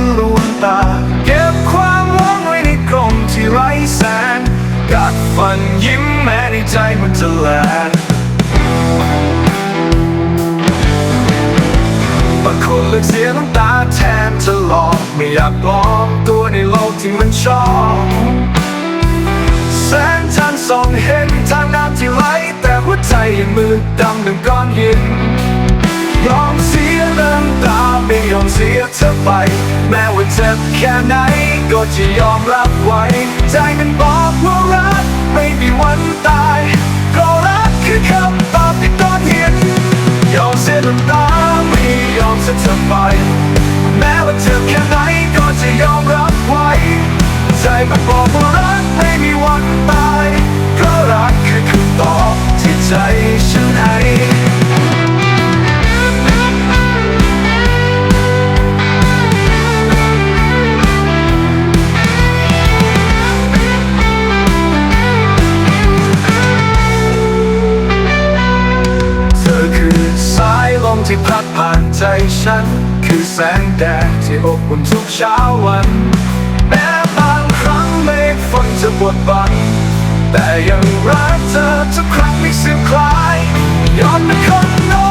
มันลวงตา เก็บความหวังไว้ในกล่องที่ไร้แสนกัดฟันยิ้มแม้ในใจมันจะแลนบางคนเลือกเสียน้ำตาแทนจะหลอกไม่อยากปลอมตัวในโลกที่มันชอบแสงจันทร์ส่องเห็นทางน้ำที่ไหลแต่หัวใจยังมืดดำดังก้อนหินยอม เสียเธอไป แม้ว่าเจ็บแค่ไหน ก็จะยอมรับไว้ ใจมันบอกว่ารักไม่มีวันตาย ก็รักคือคำตอบที่ก้อนหินยอมเสียน้ำตาไม่ยอมเสียเธอไป ที่พัดผ่านใจฉัน คือแสงแดดที่อบอุ่นทุกเช้าวัน แม้บางครั้งเมฆฝนจะบดบัง แต่ยังรักเธอทุกครั้งไม่เสื่อมคลายยอมเป็นคนโง่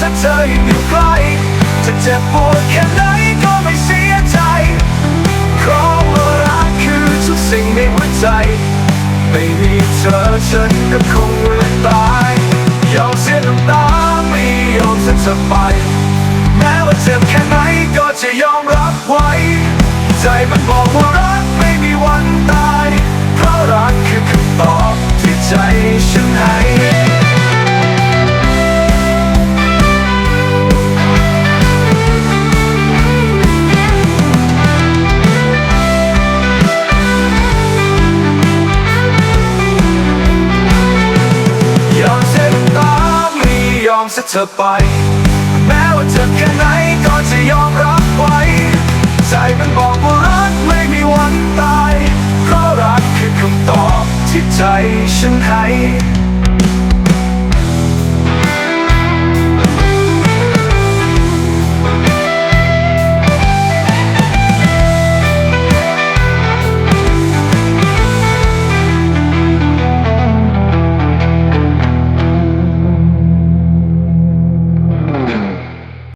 ถ้าเธอยังอยู่ใกล้จะเจ็บปวดแค่ไหนก็ไม่เสียใจเพราะว่ารักคือทุกสิ่งในหัวใจ ไม่มีเธอฉันก็คง จะไป แม้ว่าเจ็บแค่ไหนก็จะยอมรับไว้ ใจมันบอกว่ารักไม่มีวันตาย เพราะรักคือคำตอบที่ใจฉันให้ยอมเสียน้ำตาม่ยอมเสียเธอไป ดเจ็บแค่ไหนก็จะยอมรับไว้ ใจมันบอกว่ารักไม่มีวันตาย เพราะรักคือคำตอบที่ใจฉันให้